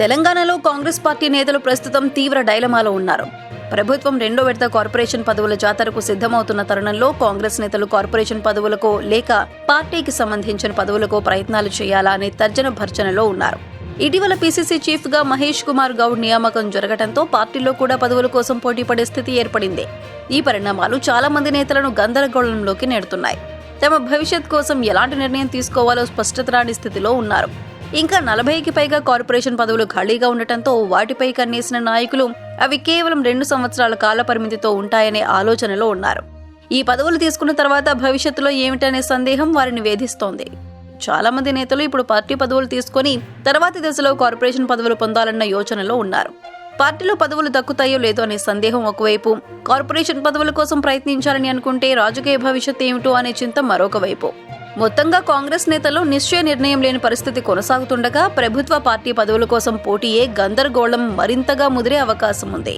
తెలంగాణలో కాంగ్రెస్ పార్టీ నేతలు ప్రస్తుతం తీవ్ర డైలమాలో ఉన్నారు. ప్రభుత్వం రెండో విడత కార్పొరేషన్ పదవుల జాతరకు సిద్ధమవుతున్న తరుణంలో కాంగ్రెస్ నేతలు కార్పొరేషన్ పదవులకో లేక పార్టీకి సంబంధించిన పదవులకో ప్రయత్నాలు చేయాలా అనే తర్జన భర్జనలో ఉన్నారు. ఇటీవల పీసీసీ చీఫ్గా మహేష్ కుమార్ గౌడ్ నియామకం జరగడంతో పార్టీలో కూడా పదవుల కోసం పోటీ పడే స్థితి ఏర్పడింది. ఈ పరిణామాలు చాలా మంది నేతలను గందరగోళంలోకి నెడుతున్నాయి. తమ భవిష్యత్ కోసం ఎలాంటి నిర్ణయం తీసుకోవాలో స్పష్టత రాని స్థితిలో ఉన్నారు. ఇంకా నలభైకి పైగా కార్పొరేషన్ పదవులు ఖాళీగా ఉండటంతో వాటిపై కన్నేసిన నాయకులు అవి కేవలం రెండు సంవత్సరాల కాల పరిమితితో ఉంటాయనే ఆలోచనలో ఉన్నారు. ఈ పదవులు తీసుకున్న తర్వాత భవిష్యత్తులో ఏమిటనే సందేహం వారిని వేధిస్తోంది. చాలా మంది నేతలు ఇప్పుడు పార్టీ పదవులు తీసుకొని తర్వాతి దశలో కార్పొరేషన్ పదవులు పొందాలన్న యోచనలో ఉన్నారు. పార్టీలో పదవులు దక్కుతాయో లేదో అనే సందేహం ఒకవైపు కార్పొరేషన్ పదవుల కోసం ప్రయత్నించాలని అనుకుంటే రాజకీయ భవిష్యత్ ఏమిటో అనే చింత మరొక వైపు మొత్తంగా కాంగ్రెస్ నేతలు నిశ్చయ నిర్ణయం లేని పరిస్థితి కొనసాగుతుండగా ప్రభుత్వ పార్టీ పదవుల కోసం పోటీయే గందరగోళం మరింతగా ముదిరే అవకాశం ఉంది